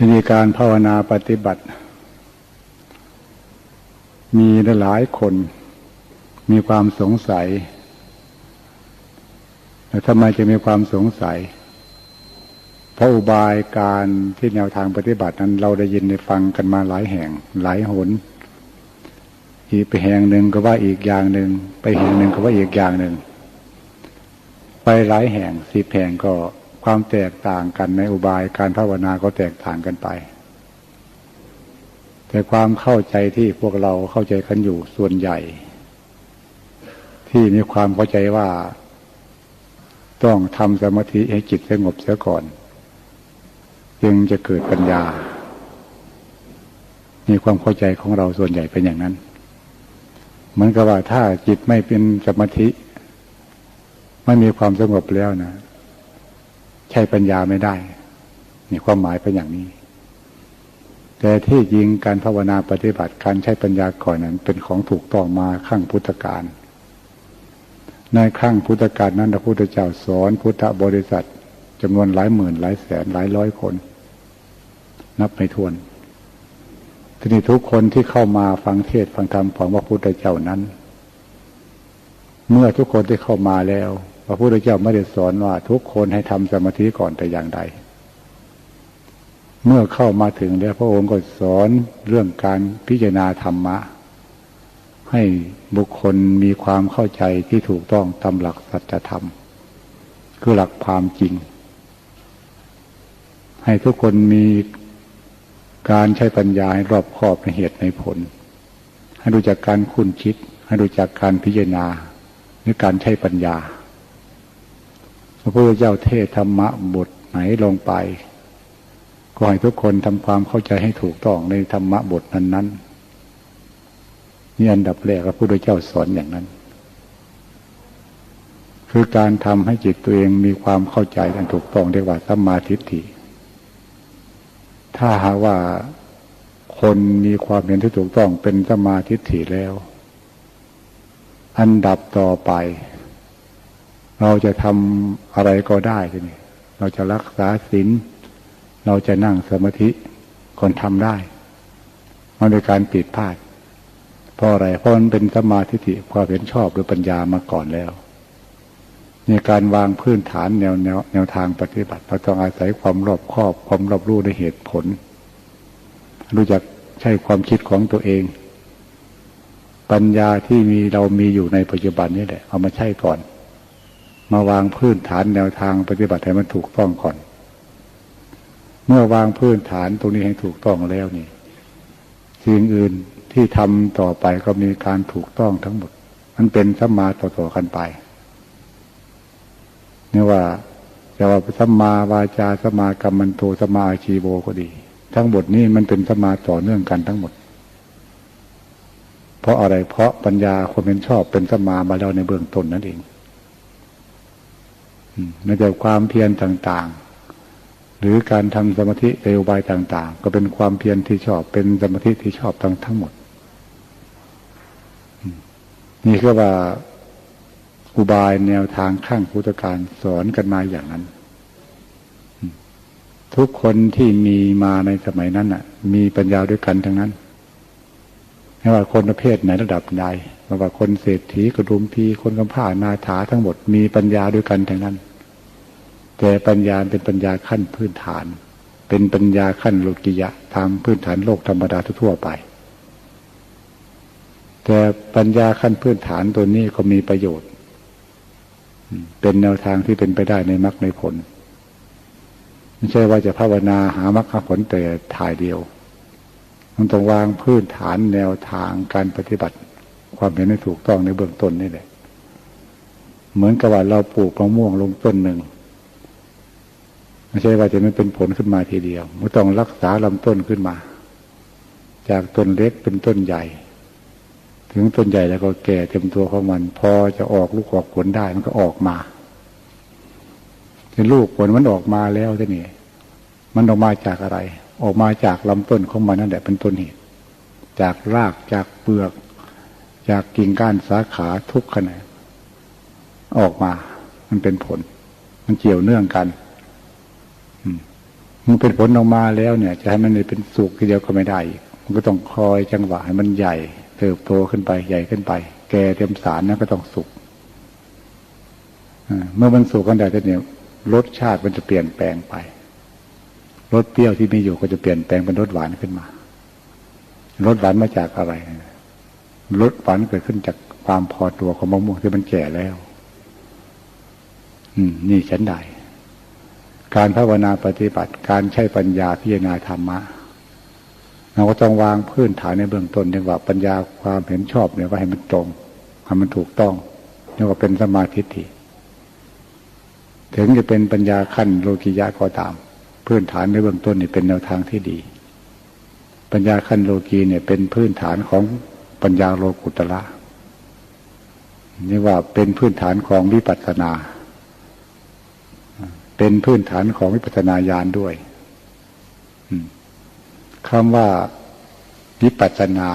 ทีนี้การภาวนาปฏิบัติ มีหลายคน มีความสงสัยแต่ทำไมจะมีความสงสัย เพราะอุบายการที่แนวทางปฏิบัตินั้น เราได้ยินได้ฟังกันมาหลายแห่ง หลายหน อีกไปแห่งหนึ่งก็ว่าอีกอย่างหนึ่งไปแห่งหนึ่งก็ว่าอีกอย่างหนึ่งไปหลายแห่งสิบแห่งก็ ความแตกต่างกันในอุบายการภาวนาก็แตกต่างกันไป แต่ความเข้าใจที่พวกเราเข้าใจกันอยู่ส่วนใหญ่ ที่มีความเข้าใจว่า ต้องทำสมาธิให้จิตสงบเสียก่อน จึงจะเกิดปัญญา มีความเข้าใจของเราส่วนใหญ่เป็นอย่างนั้น เหมือนกับว่าถ้าจิตไม่เป็นสมาธิ ไม่มีความสงบแล้วนะ ใช้ปัญญาไม่ได้นี่ความหมายเป็นอย่างนี้ แต่ที่จริงการภาวนาปฏิบัติการใช้ปัญญาก่อนนั้น เป็นของถูกต้องมาขั้งพุทธกาลในขั้งพุทธกาลนั้นพระพุทธเจ้าสอนพุทธบริษัทจำนวนหลายหมื่นหลายแสนหลายร้อยคน นับไม่ถ้วนทีนี้ทุกคนที่เข้ามาฟังเทศฟังธรรมของพระพุทธเจ้านั้น เมื่อทุกคนที่เข้ามาแล้ว พระพุทธเจ้าไม่ได้สอนว่าทุกคนให้ทำสมาธิก่อนแต่อย่างใด เมื่อเข้ามาถึงแล้วพระองค์ก็สอนเรื่องการพิจารณาธรรมะ ให้บุคคลมีความเข้าใจที่ถูกต้องตามหลักสัจธรรม คือหลักความจริง ให้ทุกคนมีการใช้ปัญญาให้รอบคอบในเหตุในผล ให้รู้จักการคุ้นคิด ให้รู้จักการพิจารณาในการใช้ปัญญา ระพุทธเจ้าเทศธรรมะบทไหนลงไปก็ให้ทุกคนทำความเข้าใจให้ถูกต้องในธรรมะบทนั้นๆนี่อันดับแรกพระพุทธเจ้าสอนอย่างนั้น คือการทำให้จิตตัวเองมีความเข้าใจอันถูกต้องเรียกว่าสัมมาทิฏฐิ ถ้าหาว่าคนมีความเห็นที่ถูกต้องเป็นสัมมาธิฏฐิแล้ว อันดับต่อไป เราจะทำอะไรก็ได้ทีนี้เราจะรักษาศีลเราจะนั่งสมาธิคนทำได้ มันเป็นการปิดพลาดเพราะอะไรเพราะมันเป็นสมาธิิความเห็นชอบหรือปัญญามาก่อนแล้วในการวางพื้นฐานแนวแนวแนวทางปฏิบัติเราต้องอาศัยความรอบคอบความรอบรู้ในเหตุผล รู้จักใช้ความคิดของตัวเอง ปัญญาที่มีเรามีอยู่ในปัจจุบันนี่แหละเอามาใช้ก่อน มาวางพื้นฐานแนวทางปฏิบัติให้มันถูกต้องก่อน เมื่อวางพื้นฐานตรงนี้ให้ถูกต้องแล้วนี่สิ่งอื่นที่ทำต่อไปก็มีการถูกต้องทั้งหมด มันเป็นสัมมาต่อๆกันไปนี่ว่าจะว่าสัมมาวาจาสัมมากรรมันโตสัมมาอาชีโวก็ดี ทั้งหมดนี้มันเป็นสัมมาต่อเนื่องกันทั้งหมด เพราะอะไรเพราะปัญญาคนเป็นชอบเป็นสัมมามาแล้วในเบื้องต้นนั่นเอง ในแต่ความเพียรต่างๆ หรือการทำสมาธิเอวบายต่าง ๆ ก็เป็นความเพียรที่ชอบเป็นสมาธิที่ชอบทั้งทั้งหมด นี่คือว่าอุบายแนวทางข้างพุทธการสอนกันมาอย่างนั้น ทุกคนที่มีมาในสมัยนั้นน่ะ มีปัญญาด้วยกันทั้งนั้นไม่ว่าคนประเภทไหนระดับใดไม่ว่าคนเศรษฐีกระดุมพีคนกำพร้านาถาทั้งหมดมีปัญญาด้วยกันทั้งนั้น แต่ปัญญาเป็นปัญญาขั้นพื้นฐาน เป็นปัญญาขั้นโลกิยะทางพื้นฐานโลกธรรมดาทั่วไป แต่ปัญญาขั้นพื้นฐานตัวนี้ก็มีประโยชน์ เป็นแนวทางที่เป็นไปได้ในมรรคในผล ไม่ใช่ว่าจะภาวนาหามรรคผลแต่ถ่ายเดียว มันต้องวางพื้นฐานแนวทางการปฏิบัติ ความเห็นให้ถูกต้องในเบื้องต้นนี่แหละเหมือนกับว่าเราปลูกมะม่วงลงต้นหนึ่ง ไม่ใช่ว่าจะไม่เป็นผลขึ้นมาทีเดียวมันต้องรักษาลำต้นขึ้นมา จากต้นเล็กเป็นต้นใหญ่ ถึงต้นใหญ่แล้วก็แก่เต็มตัวของมัน พอจะออกลูกออกผลได้มันก็ออกมาเป็นลูกผลมันออกมาแล้วที่นี่มันออกมาจากอะไร ออกมาจากลำต้นของมันนั่นแหละเป็นต้นเหตุจากรากจากเปลือก จากกิ่งก้านสาขาทุกขนาดออกมา มันเป็นผล มันเกี่ยวเนื่องกัน มันเป็นผลออกมาแล้วเนี่ย จะให้มันเป็นสุขทีเดียวก็ไม่ได้ มันก็ต้องคอยจังหวะให้มันใหญ่ เติบโตขึ้นไปใหญ่ขึ้นไป แก่เต็มสารนั่นก็ต้องสุขเมื่อมันสุขกันได้เนี่ยรสชาติมันจะเปลี่ยนแปลงไปรสเปรี้ยวที่มีอยู่ก็จะเปลี่ยนแปลงเป็นรสหวานขึ้นมารสหวานมาจากอะไรรสหวานเกิดขึ้นจากความพอตัวของมะม่วงที่มันแก่แล้ว อืม นี่ฉันได้ การภาวนาปฏิบัติการใช้ปัญญาพิจารณาธรรมะเราก็ต้องวางพื้นฐานในเบื้องต้นเรียกว่าปัญญาความเห็นชอบเนี่ยว่าให้มันตรงให้มันถูกต้องเรียกว่าเป็นสมาธิิถึงจะเป็นปัญญาขั้นโลกิยะก็ตาม พื้นฐานในเบื้องต้นนี่เป็นแนวทางที่ดี ปัญญาขั้นโลกีเนี่ยเป็นพื้นฐานของปัญญาโลกุตละนี่ว่าเป็นพื้นฐานของวิปัสสนา เป็นพื้นฐานของวิปัสสนาญาณด้วยคำว่าวิปัสสนา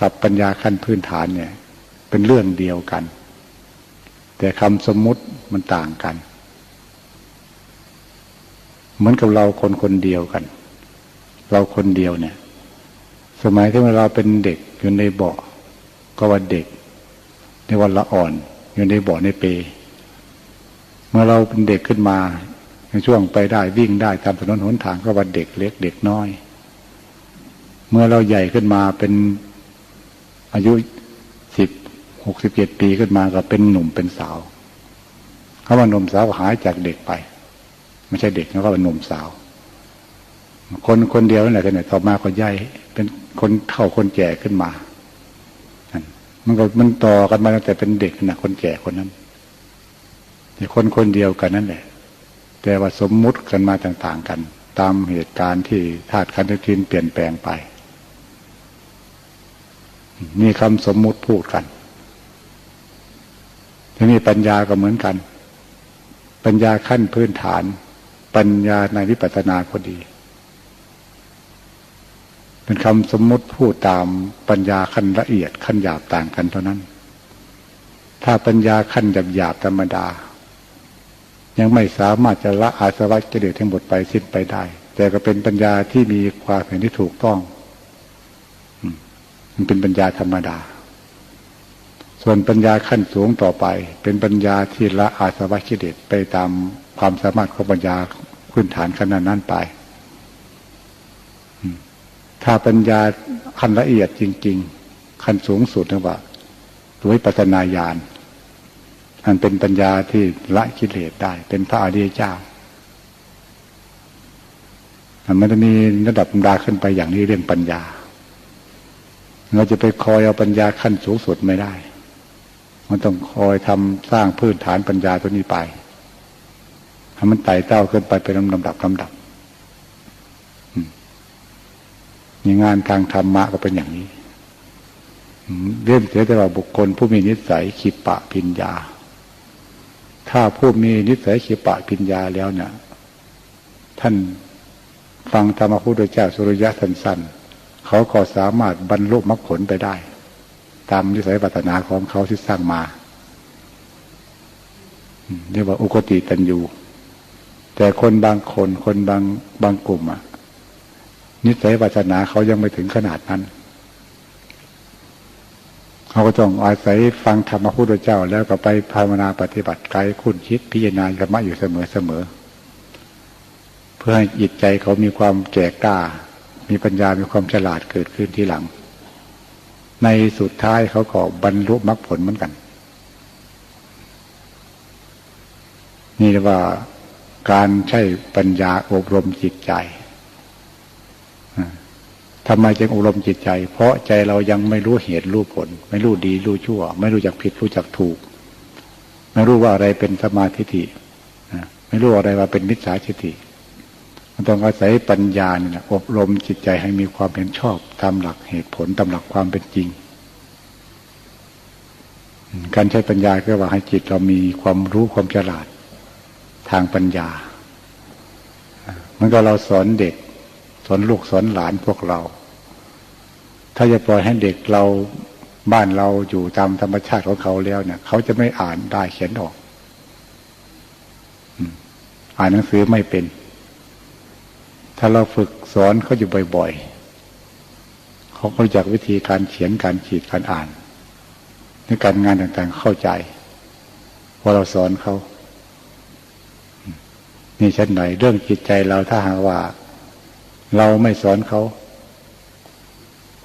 กับปัญญาขั้นพื้นฐานเนี่ย เป็นเรื่องเดียวกัน แต่คำสมมุติมันต่างกัน เหมือนกับเราคนคนเดียวกัน เราคนเดียวเนี่ย สมัยที่เราเป็นเด็กอยู่ในเบาะก็ว่าเด็กในวันละอ่อน อยู่ในเบาะในเป เมื่อเราเป็นเด็กขึ้นมาในช่วงไปได้วิ่งได้ตามถนนหนทางก็ว่าเด็กเล็กเด็กน้อย เมื่อเราใหญ่ขึ้นมาเป็นอายุสิบหกสิบเจ็ดปีขึ้นมาก็เป็นหนุ่มเป็นสาวเขาว่าหนุ่มสาวหายจากเด็กไป ไม่ใช่เด็กเขาว่าหนุ่มสาว คนคนเดียวนั่นแหละกันเนี่ยต่อมาก็ใหญ่เป็นคนเท่าคนแก่ขึ้นมามันก็มันต่อกันมาตั้งแต่เป็นเด็กนะคนแก่คนนั้น คนคนเดียวกันนั่นแหละ แต่ว่าสมมุติกันมาต่าง ๆ กัน ตามเหตุการณ์ที่ธาตุขันธ์ทินเปลี่ยนแปลงไป มีคำสมมุติพูดกันทีนี้ปัญญาก็เหมือนกัน ปัญญาขั้นพื้นฐาน ปัญญาในวิปัสสนาก็ดี เป็นคำสมมุติพูดตามปัญญาขั้นละเอียดขั้นหยาบต่างกันเท่านั้น ถ้าปัญญาขั้นหยาบหยาบธรรมดา ยังไม่สามารถจะละอาสวะกิเลสทั้งหมดไปสิ้นไปได้ แต่ก็เป็นปัญญาที่มีความเห็นที่ถูกต้องมันเป็นปัญญาธรรมดา ส่วนปัญญาขั้นสูงต่อไป เป็นปัญญาที่ละอาสวะกิเลสไปตามความสามารถของปัญญาพื้นฐานขนาดนั้นไปถ้าปัญญาขั้นละเอียดจริง ๆ ขั้นสูงสุดนะว่าด้วยปัจนาญาณ มันเป็นปัญญาที่ละกิเลสได้ เป็นพระอริยเจ้ามันจะมีระดับดาขึ้นไปอย่างนี้เรื่องปัญญา เราจะไปคอยเอาปัญญาขั้นสูงสุดไม่ได้ มันต้องคอยทำสร้างพื้นฐานปัญญาตัวนี้ไปให้มันไต่เต้าขึ้นไปเป็นลำดับลำดับมีงานทางธรรมะก็เป็นอย่างนี้เรื่องเสียแต่ว่าบุคคลผู้มีนิสัยขิปะพิญญา ถ้าผู้มีนิสัยขีปะปิญญาแล้วเนี่ยท่านฟังธรรมพุทธเจ้าสุริยะสั้นๆเขาก็สามารถบรรลุมรรคผลไปได้ ตามนิสัยปัตนาของเขาที่สร้างมาเรียกว่าอุกติตันยูแต่คนบางคนคนบางบางกลุ่มอะนิสัยปัตนาเขายังไม่ถึงขนาดนั้น เขาก็ต้องอาศัยฟังธรรมพระพุทธเจ้า แล้วก็ไปภาวนาปฏิบัติกายคุณคิดพิจารณาธรรมะอยู่เสมอเสมอ เพื่อให้จิตใจเขามีความแก่กล้า มีปัญญามีความฉลาดเกิดขึ้นที่หลัง ในสุดท้ายเขาก็บรรลุมรรคผลเหมือนกัน นี่เรียกว่าการใช้ปัญญาอบรมจิตใจ ทำไมจึงอบรมจิตใจ เพราะใจเรายังไม่รู้เหตุรู้ผล ไม่รู้ดีรู้ชั่ว ไม่รู้จักผิดรู้จักถูก ไม่รู้ว่าอะไรเป็นสมาธิิไม่รู้อะไรว่าเป็นมิจฉาทิฏฐิมันต้องอาศัยปัญญาเนี่ยอบรมจิตใจให้มีความเห็นชอบตามหลักเหตุผลตามหลักความเป็นจริง การใช้ปัญญาก็ว่าให้จิตเรามีความรู้ความฉลาดทางปัญญา มันก็เราสอนเด็ก สอนลูกสอนหลานพวกเรา ถ้าจะปล่อยให้เด็กเราบ้านเราอยู่ตามธรรมชาติของเขาแล้วเนี่ย เขาจะไม่อ่านได้เขียนออกอ่านหนังสือไม่เป็น ถ้าเราฝึกสอนเขาอยู่บ่อยๆเขาก็รู้จักวิธีการเขียนการขีดการอ่านในการงานต่างๆเข้าใจพอเราสอนเขานี่ชันไหนเรื่องจิตใจเราถ้าหากว่า เราไม่สอนเขา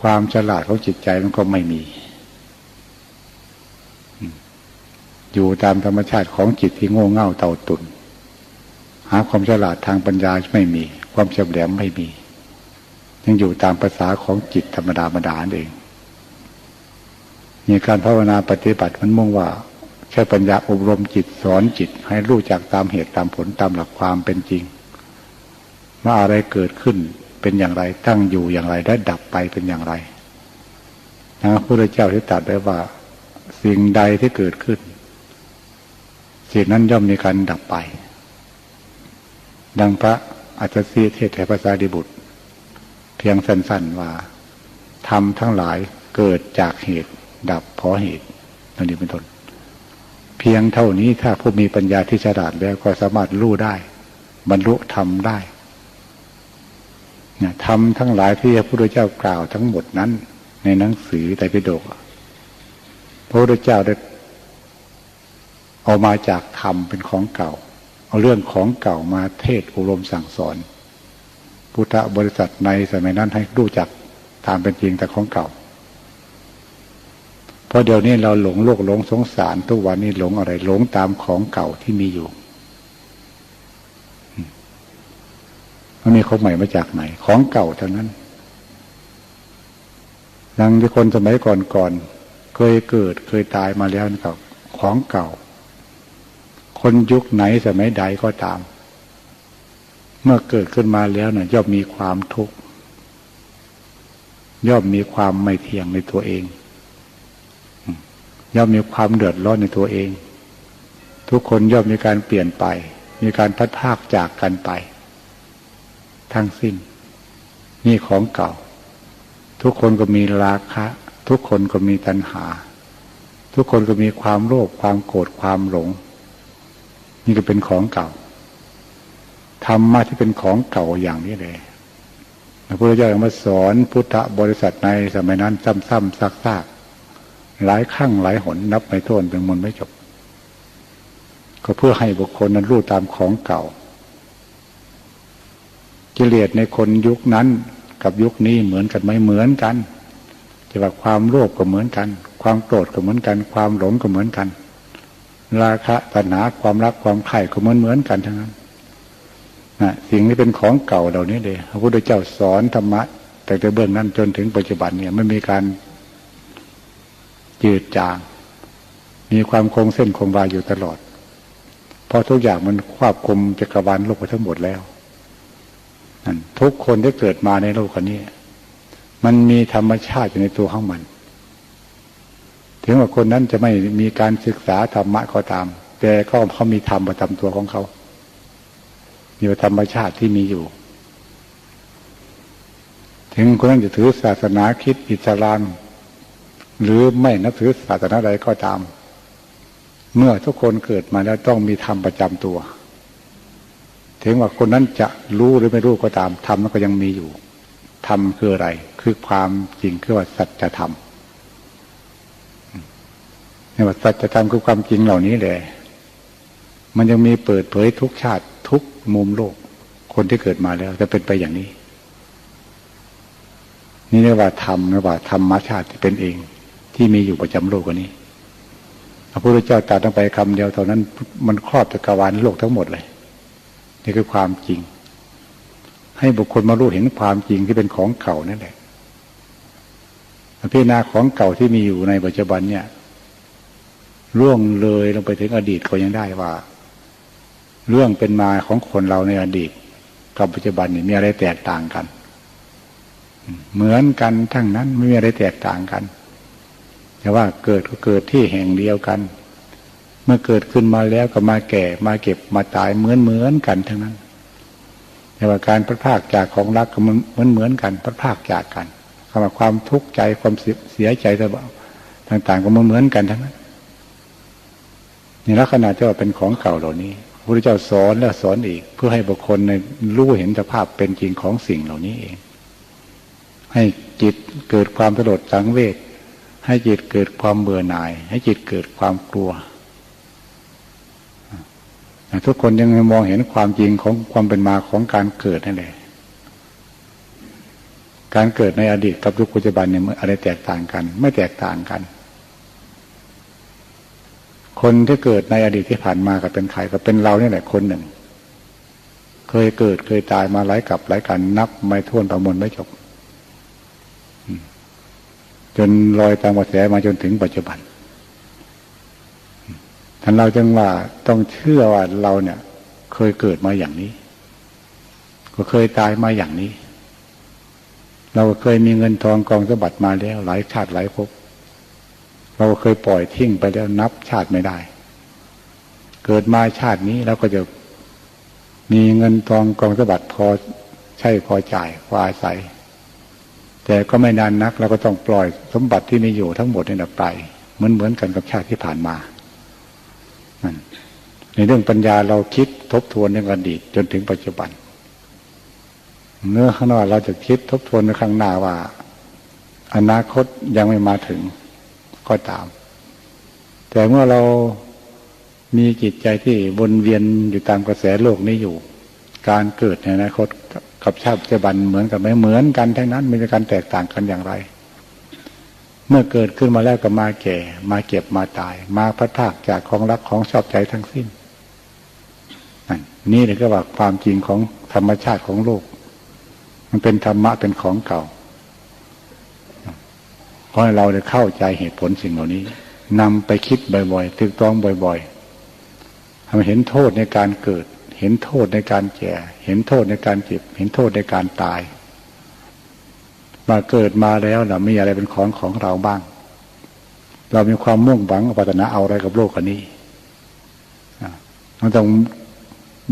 ความฉลาดของจิตใจมันก็ไม่มี อยู่ตามธรรมชาติของจิตที่โง่เง่าเต่าตุนหาความฉลาดทางปัญญาไม่มี ความเฉลียวไม่มี ยังอยู่ตามภาษาของจิตธรรมดาธรรมดาเองมีการภาวนาปฏิบัติมันมุ่งว่าใช้ปัญญาอบรมจิตสอนจิต ให้รู้จักตามเหตุตามผลตามหลักความเป็นจริงว่าอะไรเกิดขึ้น เป็นอย่างไร ตั้งอยู่อย่างไรและดับไปเป็นอย่างไรนะพระพุทธเจ้าที่ตรัสไว้ว่า สิ่งใดที่เกิดขึ้น สิ่งนั้นย่อมมีการดับไป ดังพระอาจารย์ซีเทศแห่ภาษาดิบุตร เพียงสั้นๆว่าทำทั้งหลายเกิดจากเหตุ ดับเพราะเหตุนั่นเองเป็นต้นเพียงเท่านี้ถ้าผู้มีปัญญาที่ฉลาดแล้วก็สามารถรู้ได้ บรรลุธรรมได้ ทำทั้งหลายที่พระพุทธเจ้ากล่าวทั้งหมดนั้น ในหนังสือไตรปิฎกพระพุทธเจ้าได้เอามาจากธรรมเป็นของเก่า เอาเรื่องของเก่ามาเทศอบรมสั่งสอน พุทธบริษัทในสมัยนั้นให้รู้จักตามเป็นจริงแต่ของเก่า เพราะเดี๋ยวนี้เราหลงโลกหลงสงสารทุกวันนี้หลงอะไรหลงตามของเก่าที่มีอยู่ มันมีของใหม่มาจากไหน ของเก่าเทั้งนั้นดังที่คนสมัยก่อนๆเคยเกิดเคยตายมาแล้วนะครับของเก่า คนยุคไหนสมัยใดก็ตาม เมื่อเกิดขึ้นมาแล้วนะ่ะย่อมมีความทุกข์ย่อมมีความไม่เที่ยงในตัวเอง ย่อมมีความเดือดร้อนในตัวเอง ทุกคนย่อมมีการเปลี่ยนไป มีการพัดภาคจากกันไป ทั้งสิ้น นี่ของเก่า ทุกคนก็มีราคะ ทุกคนก็มีตัณหา ทุกคนก็มีความโลภความโกรธความหลง นี่ก็เป็นของเก่าธรรมะที่เป็นของเก่าอย่างนี้เลยพระพุทธเจ้ามาสอนพุทธบริษัทในสมัยนั้นซ้ำๆซักๆหลายครั้งหลายหนนับไม่ถ้วนเป็นมนไม่จบ ก็เพื่อให้บุคคลนั้นรู้ตามของเก่า กิเลสในคนยุคนั้นกับยุคนี้เหมือนกันไหมเหมือนกันจะว่าความโลภก็เหมือนกัน ความโกรธก็เหมือนกัน ความหลงก็เหมือนกัน ราคะตัณหาความรักความใคร่ก็เหมือนเหมือนกันทั้งนั้นนะสิ่งนี้เป็นของเก่าเหล่านี้เลยพระพุทธเจ้าสอนธรรมะแต่แต่เบื้องนั้นจนถึงปัจจุบันเนี่ยไม่มีการจืดจาง มีความคงเส้นคงวาอยู่ตลอด เพราะทุกอย่างมันควบคลุมจักรวาลโลกไปทั้งหมดแล้ว นั่นทุกคนที่เกิดมาในโลกนี้ มันมีธรรมชาติอยู่ในตัวของมัน ถึงว่าคนนั้นจะไม่มีการศึกษาธรรมะก็ตาม แต่ก็เขามีธรรมประจำตัวของเขา มีธรรมชาติที่มีอยู่ ถึงคนนั้นจะถือศาสนาคิดอิสลามหรือไม่นับถือศาสนาใดก็ตาม เมื่อทุกคนเกิดมาแล้วต้องมีธรรมประจำตัว ถึงว่าคนนั้นจะรู้หรือไม่รู้ก็ตามธรรมมันก็ยังมีอยู่ธรรมคืออะไร คือความจริงคือว่าสัจธรรมนี่ว่าสัจธรรมคือความจริงเหล่านี้แหละมันยังมีเปิดเผยทุกชาติทุกมุมโลก คนที่เกิดมาแล้วจะเป็นไปอย่างนี้ นี่เรียกว่าธรรมเรียกว่าธรรมชาติที่เป็นเอง ที่มีอยู่ประจำโลกว่านี้พระพุทธเจ้าตรัสลงไปคำเดียวเท่านั้น มันครอบจักรวาลโลกทั้งหมดเลย นี่คือความจริง ให้บุคคลมารู้เห็นความจริงที่เป็นของเก่านั่นแหละพิจารณาของเก่าที่มีอยู่ในปัจจุบันเนี่ยล่วงเลยลงไปถึงอดีตก็ยังได้ว่า เรื่องเป็นมาของคนเราในอดีต กับปัจจุบันนี่มีอะไรแตกต่างกัน เหมือนกันทั้งนั้นไม่มีอะไรแตกต่างกัน แต่ว่าเกิดก็เกิดที่แห่งเดียวกัน เมื่อเกิดขึ้นมาแล้วก็มาแก่ มาเก็บมาตายเหมือนเหมือนกันทั้งนั้นแต่ว่าการพัดภาคจากของรักก็มันเหมือนเหมือนกันพัดภาคจากกันคำว่าความทุกข์ใจความเสียใจต่าง ๆ ก็เหมือนเหมือนกันทั้งนั้นในลักษณะที่ว่าเป็นของเก่าเหล่านี้พระพุทธเจ้าสอนแล้วสอนอีก เพื่อให้บุคคลในรู้เห็นสภาพเป็นจริงของสิ่งเหล่านี้เอง ให้จิตเกิดความสลดสังเวชให้จิตเกิดความเบื่อหน่าย ให้จิตเกิดความกลัว ทุกคนยังมองเห็นความจริงของความเป็นมาของการเกิดนั่นแหละการเกิดในอดีตกับยุคปัจจุบันเนี่ยอะไรแตกต่างกัน ไม่แตกต่างกัน คนที่เกิดในอดีตที่ผ่านมาก็เป็นใครก็เป็นเราเนี่ยแหละคนหนึ่ง เคยเกิดเคยตายมาหลายกับหลายกันนับไม่ท้วนประมวลไม่จบจนลอยตามกระแสมาจนถึงปัจจุบัน ท่านเราจึงว่าต้องเชื่อว่าเราเนี่ย เคยเกิดมาอย่างนี้ ก็เคยตายมาอย่างนี้ เราเคยมีเงินทองกองสมบัติมาแล้ว หลายชาติหลายภพเราเคยปล่อยทิ้งไปแล้วนับชาติไม่ได้ เกิดมาชาตินี้เราก็จะมีเงินทองกองสมบัติพอใช่พอจ่ายพออาศัย แต่ก็ไม่นานนักเราก็ต้องปล่อยสมบัติที่มีอยู่ทั้งหมดนี่ไปเหมือนเหมือนกันกับชาติที่ผ่านมา ในเรื่องปัญญาเราคิดทบทวนในอดีตจนถึงปัจจุบัน เนื้อข้างนอกเราจะคิดทบทวนในข้างหน้าว่า อนาคตยังไม่มาถึงก็ตาม แต่เมื่อเรามีจิตใจที่วนเวียนอยู่ตามกระแสโลกนี้อยู่ การเกิดในอนาคตกับชาติปัจจุบันเหมือนกันไหมเหมือนกันทั้งนั้นมีการแตกต่างกันอย่างไร มื่อเกิดขึ้นมาแล้วก็มาแก่ มาเก็บมาตาย มาพัดพากจากของรักของชอบใจทั้งสิ้นนี่เลยก็ว่าความจริงของธรรมชาติของโลก มันเป็นธรรมะเป็นของเก่าเพราะเราได้เข้าใจเหตุผลสิ่งเหล่านี้นำไปคิดบ่อยๆตึกต้องบ่อยๆทำเห็นโทษในการเกิด เห็นโทษในการแก่ เห็นโทษในการเจ็บ เห็นโทษในการตาย มาเกิดมาแล้วเรามีอะไรเป็นของของเราบ้าง เรามีความมุ่งหวังปรารถนาเอาอะไรกับโลกอันนี้มันต้อง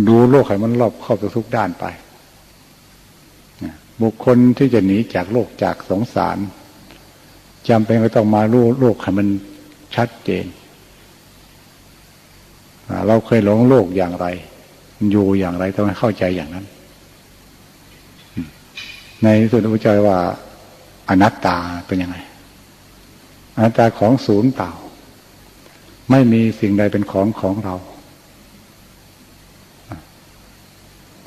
ดูโลกให้มันรอบครอบทุกด้านไปบุคคลที่จะหนีจากโลกจากสงสารจำเป็นก็ต้องมารู้โลกให้มันชัดเจน เราเคยหลงโลกอย่างไร อยู่อย่างไรต้องให้เข้าใจอย่างนั้น ในสุดพระเจ้าว่า อนัตตาเป็นยังไง อนัตตาของศูนย์เปล่า ไม่มีสิ่งใดเป็นของของเรา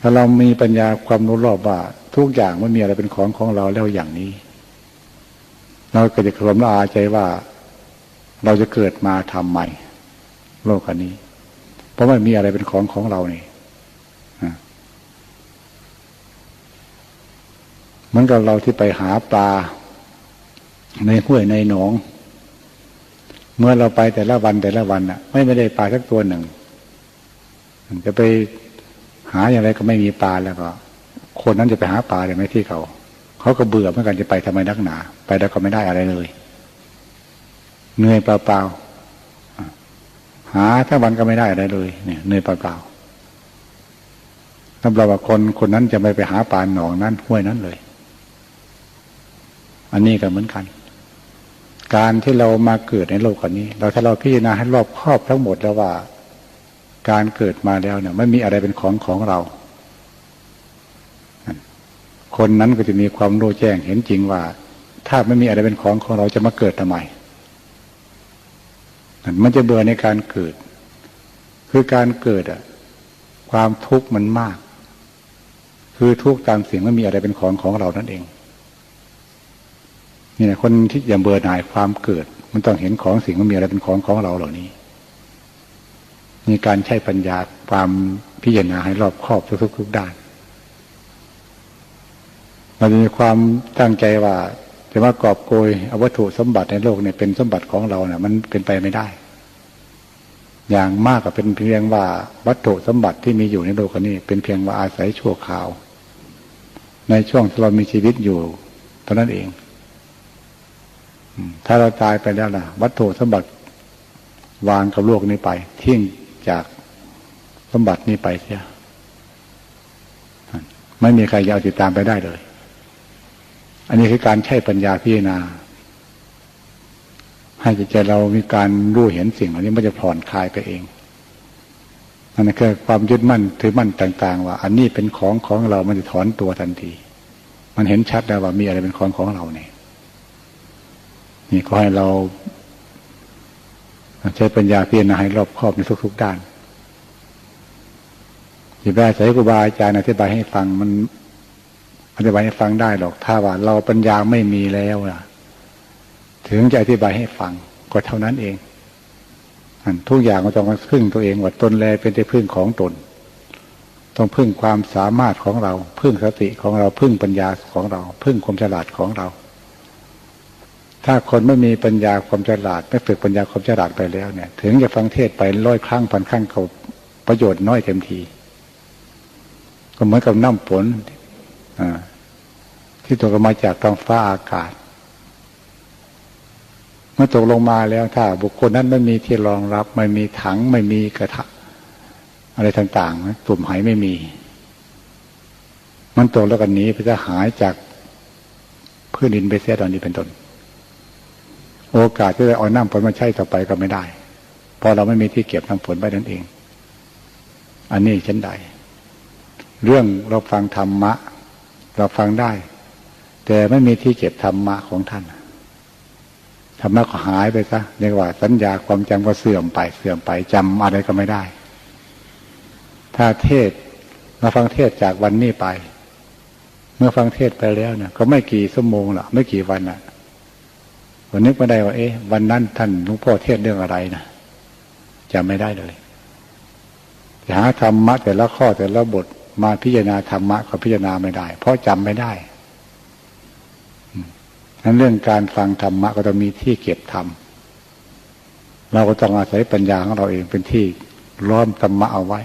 ถ้าเรามีปัญญาความรู้รอบว่า ทุกอย่างไม่มีอะไรเป็นของของเราแล้วอย่างนี้ เราก็จะความละอาใจว่า เราจะเกิดมาทำใหม่ โลกอันนี้ เพราะไม่มีอะไรเป็นของของเรานี่เมือนกับเราที่ไปหาปลา ในห้วยในหนอง เมื่อเราไปแต่ละวันแต่ละวันอะไม่ไม่ได้ปลาสักตัวหนึ่งจะไปหาอย่างไรก็ไม่มีปลาแล้วก็คนนั้นจะไปหาปลาเลยไหมที่เขาเขาก็เบื่อเหมือนกันจะไปทำไมนักหนา ไปแล้วก็ไม่ได้อะไรเลยเหนื่อยเปล่าๆหาทั้งวันก็ไม่ได้อะไรเลยเนี่ยเหนื่อยเปล่าๆสำหรับว่าคนคนนั้นจะไม่ไปหาปลาหนองนั้นห้วยนั้นเลย อันนี้ก็เหมือนกัน การที่เรามาเกิดในโลกอันนี้ เราถ้าเราพิจารณาให้รอบครอบทั้งหมดแล้วว่า การเกิดมาแล้วเนี่ยไม่มีอะไรเป็นของของเรา คนนั้นก็จะมีความรู้แจ้งเห็นจริงว่า ถ้าไม่มีอะไรเป็นของของเราจะมาเกิดทำไมมันจะเบื่อในการเกิด คือการเกิดอะความทุกข์มันมาก คือทุกข์ตามสิ่งไม่มีอะไรเป็นของของเรานั่นเอง นี่แหละคนที่ยังเบื่อหน่ายความเกิด มันต้องเห็นของสิ่งมันมีอะไรเป็นของของเราเหล่านี้มีการใช้ปัญญาความพิจารณาให้รอบครอบทุกๆทุกด้านมันมีความตั้งใจว่าจะมากอบโกยอวัตถุสมบัติในโลกเนี่ยเป็นสมบัติของเราเนี่ยมันเป็นไปไม่ได้ อย่างมากก็เป็นเพียงว่าวัตถุสมบัติที่มีอยู่ในโลกนี้ เป็นเพียงว่าอาศัยชั่วคราว ในช่วงที่เรามีชีวิตอยู่เท่านั้นเอง ถ้าเราตายไปแล้วล่ะวัตถุสมบัติวางกับโลกนี้ไป ทิ้งจากสมบัตินี้ไปเสียไม่มีใครจะเอาติดตามไปได้เลย อันนี้คือการใช้ปัญญาพิจารณา ให้จิตใจเรามีการรู้เห็นสิ่งเหล่านี้มันจะผ่อนคลายไปเองนั่นคือความยึดมั่นถือมั่นต่าง ๆ ว่า อันนี้เป็นของของเรา มันจะถอนตัวทันที มันเห็นชัดแล้วว่ามีอะไรเป็นของของเราเนี่ย นี่ก็ให้เราใช้ปัญญาพิจารณาให้รอบครอบในทุก ๆ ด้านอย่าไปใช้ครูบาอาจารย์อธิบายให้ฟังมันอธิบายให้ฟังได้หรอก ถ้าว่า เราปัญญาไม่มีแล้วนะถึงจะอธิบายให้ฟังก็เท่านั้นเองทุกอย่างก็ต้องพึ่งตัวเองว่าตนแลเป็นที่พึ่งของตน ต้องพึ่งความสามารถของเรา พึ่งสติของเราพึ่งปัญญาของเรา พึ่งความฉลาดของเรา ถ้าคนไม่มีปัญญาความฉลาด ไม่ฝึกปัญญาความฉลาดไปแล้วเนี่ย ถึงจะฟังเทศไปร้อยครั้งพันครั้งก็ประโยชน์น้อยเต็มที ก็เหมือนกับน้ำฝนที่ตกมาจากท้องฟ้าอากาศ เมื่อตกลงมาแล้วถ้า บุคคลนั้นไม่มีที่รองรับ ไม่มีถังไม่มีกระทะอะไรต่างๆตุ่มหายไม่มี มันตกแล้วกันนี้ไปจะหายจากพื้นดินไปเสียตอนนี้เป็นต้น โอกาสที่จะเอาน้ำฝนมาใช้ต่อไปก็ไม่ได้ เพราะเราไม่มีที่เก็บน้ำฝนไว้นั่นเอง อันนี้ฉันใด เรื่องเราฟังธรรมะ เราฟังได้ แต่ไม่มีที่เก็บธรรมะของท่านธรรมะก็หายไปซะเรียกว่า สัญญาความจำก็เสื่อมไปเสื่อมไปจำอะไรก็ไม่ได้ ถ้าเทศมาฟังเทศจากวันนี้ไป เมื่อฟังเทศไปแล้วเนี่ยก็ไม่กี่ชั่วโมงหรอกไม่กี่วันอะ วันนึกไม่ได้ว่า เอ๊ะวันนั้นท่านหลวงพ่อเทศเรื่องอะไรนะจำไม่ได้เลยจะหาธรรมะแต่ละข้อแต่ละบทมาพิจารณาธรรมะก็พิจารณาไม่ได้ เพราะจำไม่ได้นั้นเรื่องการฟังธรรมะก็ต้องมีที่เก็บธรรมเราก็ต้องอาศัยปัญญาของเราเองเป็นที่ล้อมธรรมะเอาไว้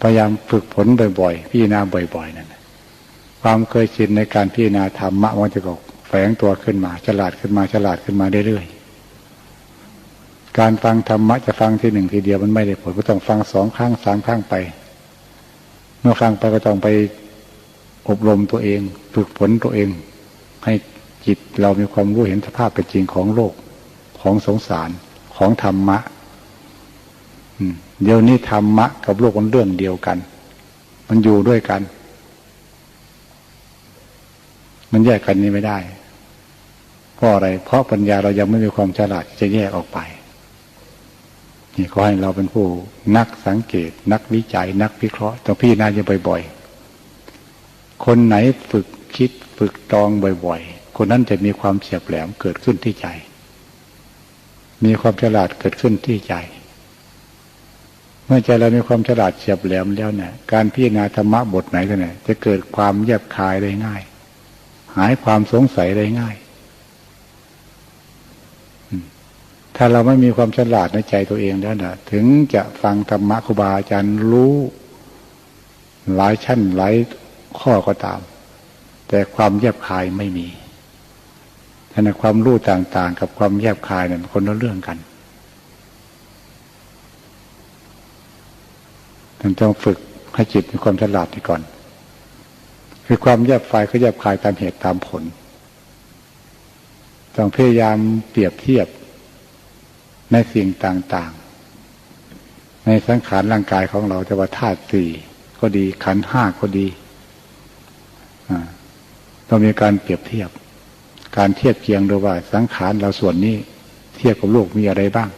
พยายามฝึกฝนบ่อยๆ พิจารณาบ่อยๆนั่นความเคยชินในการพิจารณาธรรมะมันจะก็ แฝงตัวขึ้นมา ฉลาดขึ้นมาฉลาดขึ้นมาเรื่อยๆการฟังธรรมะจะฟังที่หนึ่งทีเดียวมันไม่ได้ผลก็ต้องฟังสองครั้งสามครั้งไป เมื่อฟังไปก็ต้องไปอบรมตัวเองฝึกฝนตัวเอง ให้จิตเรามีความรู้เห็นสภาพเป็นจริงของโลกของสงสารของธรรมะเดี๋ยวนี้ธรรมะกับโลกมันเรื่องเดียวกัน มันอยู่ด้วยกัน มันแยกกันนี้ไม่ได้ เพราะอะไร เพราะปัญญาเรายังไม่มีความฉลาดจะแยกออกไป นี่ก็ให้เราเป็นผู้นักสังเกต นักวิจัย นักวิเคราะห์ต้องพี่นาจะบ่อยๆ คนไหนฝึกคิดฝึกตองบ่อยๆ คนนั้นจะมีความเฉียบแหลมเกิดขึ้นที่ใจ มีความฉลาดเกิดขึ้นที่ใจ เมื่อใจเรามีความฉลาดเฉียบแหลมแล้วเนี่ย การพิจารณาธรรมะบทไหนก็เนี่ยจะเกิดความแยบคายได้ง่าย หายความสงสัยได้ง่าย ถ้าเราไม่มีความฉลาดในใจตัวเองแล้วนะถึงจะฟังธรรมะครูบาอาจารย์รู้ หลายชั้นหลายข้อก็ตาม แต่ความแยบคายไม่มีท่านความรู้ต่าง ๆ กับความแยบคายเนี่ยคนละเรื่องกันท่านต้องฝึกให้จิตมีความฉลาดที่ก่อน คือความแยบไฟก็แยบคายตามเหตุตามผล ต้องพยายามเปรียบเทียบ ในสิ่งต่างๆ ในสังขารร่างกายของเราจะว่าธาตุสี่ก็ดีขันห้าก็ดีต้องมีการเปรียบเทียบ การเทียบเคียงดูว่า สังขารเราส่วนนี้ เทียบกับโลกมีอะไรบ้าง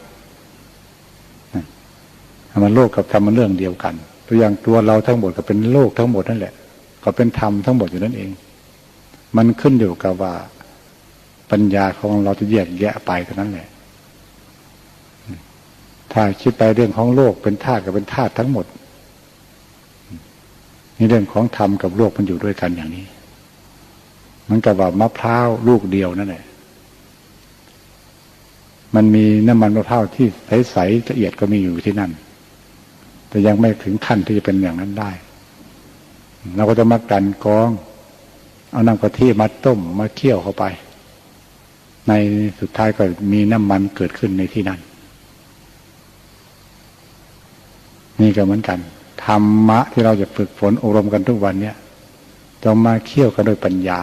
มันโลกกับธรรมมันเรื่องเดียวกัน ตัวอย่างตัวเราทั้งหมดก็เป็นโลกทั้งหมดนั่นแหละ ก็เป็นธรรมทั้งหมดอยู่นั่นเอง มันขึ้นอยู่กับว่า ปัญญาของเราจะแยกแยะไปเท่านั้นแหละ ถ้าคิดไปเรื่องของโลกเป็นธาตุกับเป็นธาตุทั้งหมดนี่เรื่องของธรรมกับโลกมันอยู่ด้วยกันอย่างนี้ มันกับว่ามะพร้าวลูกเดียวนั่นแหละมันมีน้ำมันมะพร้าวที่ใสๆละเอียดก็มีอยู่ที่นั่น แต่ยังไม่ถึงขั้นที่จะเป็นอย่างนั้นได้ เราก็จะมากันกอง เอาน้ำกะทิมาต้มมาเคี่ยวเข้าไป ในสุดท้ายก็มีน้ำมันเกิดขึ้นในที่นั้น นี่ก็เหมือนกันธรรมะที่เราจะฝึกฝนอบรมกันทุกวันเนี่ยต้องมาเคี่ยวกันโดยปัญญา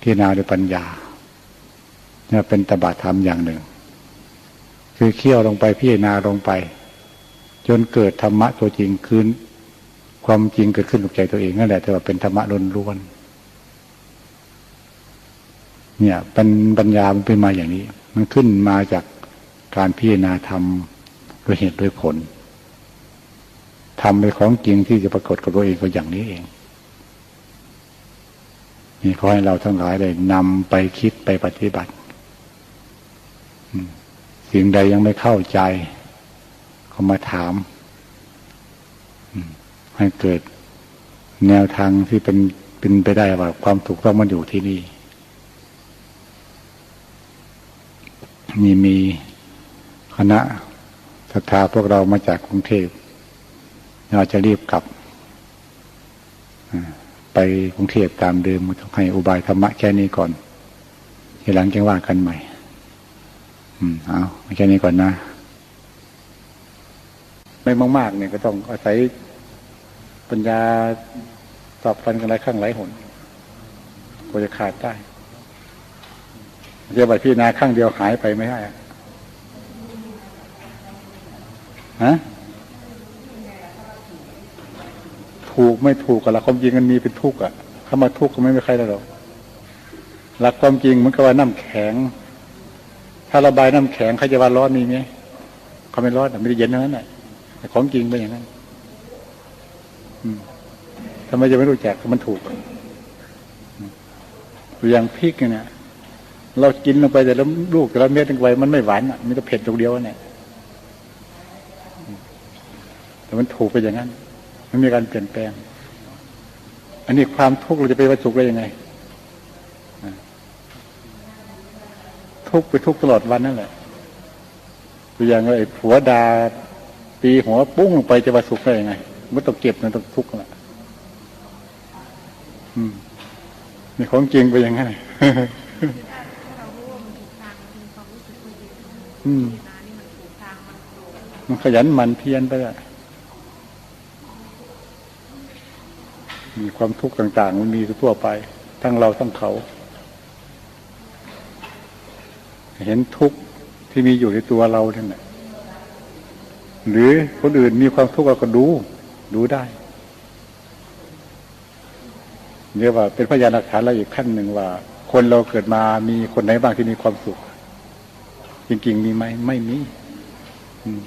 พิจารณาโดยปัญญาเนี่ยเป็นตบะธรรมอย่างหนึ่ง คือเคี่ยวลงไปพิจารณาลงไป จนเกิดธรรมะตัวจริงคืนความจริงเกิดขึ้นกับใจตัวเองนั่นแหละแต่ว่าเป็นธรรมะล้วนๆเนี่ยปัญปัญญามันเป็นมาอย่างนี้ มันขึ้นมาจากการพิจารณาธรรมโดยเหตุโดยผล ทำเป็นของจริงที่จะปรากฏกับตัวเองก็อย่างนี้เองนี่ขอให้เราทั้งหลายได้นำไปคิดไปปฏิบัติสิ่งใดยังไม่เข้าใจ ก็มาถามอืมให้เกิดแนวทางที่เป็นเป็นไปได้ว่าความถูกต้องมันอยู่ที่นี่ มีมีคณะศรัทธาพวกเรามาจากกรุงเทพ เราจะรีบกลับไปกรุงเทพตามเดิมต้องให้อุบายธรรมะแค่นี้ก่อน ทีหลังจะว่ากันใหม่ อืมเอาแค่นี้ก่อนนะ ไม่มากๆเนี่ยก็ต้องอาศัยปัญญาสอบฟันกันหลายครั้งหลายหนกว่าจะขาดได้เรียกว่าพี่นาครั้งเดียวหายไปไม่ได้ฮะ ถูกไม่ถูกกับหลักความจริงมันมีเป็นทุกข์อะถ้ามาทุกข์ก็ไม่มีใครได้หรอกหลักความจริงมันก็ว่าน้ำแข็ง ถ้าระบายน้ำแข็งใครจะว่าร้อนมีไหมเขาไม่ร้อนอะไม่ได้เย็นทั้งนั้นแหละแต่ของจริงเป็นอย่างนั้นอืมทำไมจะไม่รู้จักมันถูกอย่างพริกเนี่ยเรากินลงไปแต่ละลูกแต่ละเม็ดลงไปมันไม่หวานอะมีแต่เผ็ดตรงเดียวเนี่ยแต่มันถูกไปอย่างนั้น มันมีการเปลี่ยนแปลง อันนี้ความทุกข์เราจะไปว่าสุขได้ยังไง ทุกข์ไปทุกข์ตลอดวันนั่นแหละตัวอย่างไอ้ผัวดาตีหัวปุ้งลงไปจะว่าสุขได้ยังไงมันต้องเก็บมันต้องทุกข์แหละอืมนี่ของจริงไปย่างไงมันถูกทางมันมีความรู้สึกว่าดีอืมนานี่มันถูกทางมันขยันหมันเพียรไปอะ มีความทุกข์ต่าง ๆ มันมีทั่วไป ทั้งเราทั้งเขา เห็นทุกข์ที่มีอยู่ในตัวเราเนี่ยหรือคนอื่นมีความทุกข์เราก็ดู ดูได้เรียกว่าเป็นพยานหลักฐานเราอีกขั้นหนึ่งว่า คนเราเกิดมามีคนไหนบ้างที่มีความสุข จริง ๆ มีไหมไม่มี อืม